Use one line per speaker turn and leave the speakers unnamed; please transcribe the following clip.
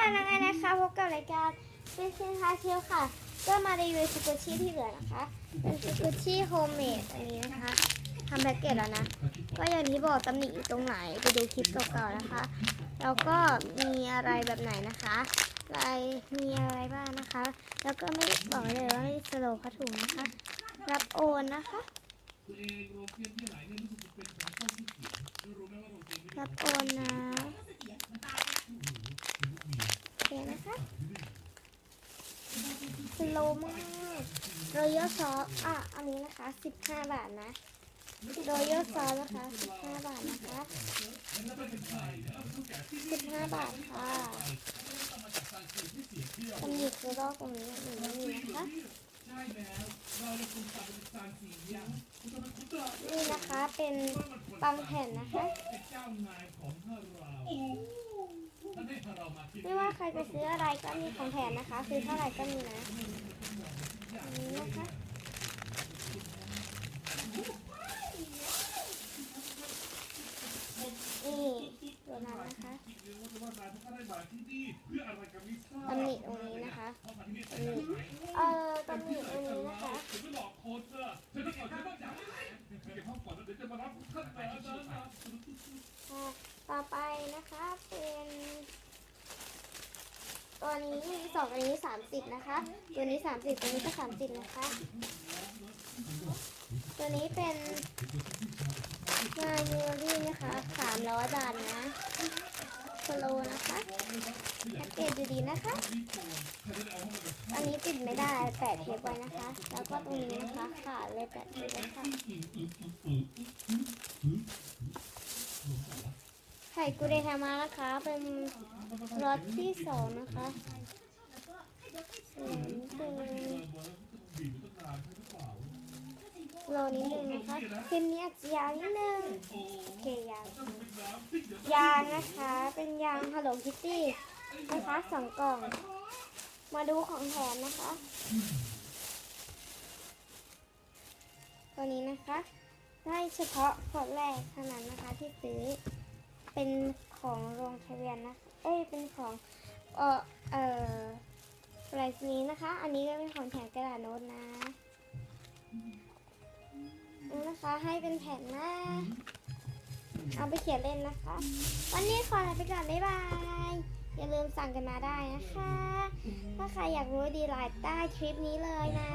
ค่ะนังไงนะคะพบกับรายการเป็นซินทาเชียวค่ะ ก็มารีวิวสกุชชี่ที่เหลือนะคะ เป็นสกุชชี่โฮมเมดอันนี้นะคะทำแพ็กเกจแล้วนะ ก็อย่างที่บอกตำหนิอยู่ตรงไหนไปดูคลิปเก่าๆนะคะ แล้วก็มีอะไรแบบไหนนะคะอะไรมีอะไรบ้างนะคะ แล้วก็ไม่บอกเลยว่าไม่สโลว์ผ้าถุงนะคะ รับโอนนะคะรับโอนนะโอเคนะคะส โลมากรอยัลซอสอะ อันนี้นะคะ 15 บาทนะรอยัลซอสนะคะ 15 บาทนะคะ 15 บาทค่ะตำหนิคือรอบตรงนี้อย่างนไม่มีนะคะนี่นะคะเป็นบางแผ่นนะคะ ไม่ว่าใครจะซื้ออะไรก็มีของแถมนะคะ ซื้อเท่าไหร่ก็มีนะนนี้นะคะนี่ตัวนั้นนะคะตำหนิตรงนี้นะคะตำหนิเอ่อตำหนิตรงนี้นะคะค่ะต่อไปนะคะเป็น ตัวนี้มีสองอันนี้สามสิบนะคะ ตัวนี้สามสิบตัวนี้ก็สามสิบนะคะ ตัวนี้เป็นงานยูรี่นะคะสามร้อยบาทนะโคโลนะคะแพ็กเกจดูดีนะคะ อันนี้ติดไม่ได้แปะเทปไว้นะคะ แล้วก็ตรงนี้นะคะขาดเลยแปะเทปไว้ค่ะ ไข่กุเรทามานะคะ เป็นรสที่สองนะคะเสียงเป็นโลนิดนึงนะคะคลิปนี้อาจจะยาวนิดนึงโอเคยาวยางนะคะ เป็นยาง Hello Kitty นะคะสองกล่อง มาดูของแถมนะคะตัวนี้นะคะ ได้เฉพาะขวดแรกเท่านั้นนะคะที่ซื้อ เป็นของโรงทะเบียนนะ เอ้ย เป็นของเออเออปรายศนีย์นะคะ อันนี้ก็เป็นของแถมกระดาษโน้ตนะนี่นะคะ ให้เป็นแผ่นนะเอาไปเขียนเล่นนะคะ วันนี้ขอลาไปก่อน บ๊ายบาย อย่าลืมสั่งกันมาได้นะคะ ถ้าใครอยากรู้ดีไลน์ใต้คลิปนี้เลยนะ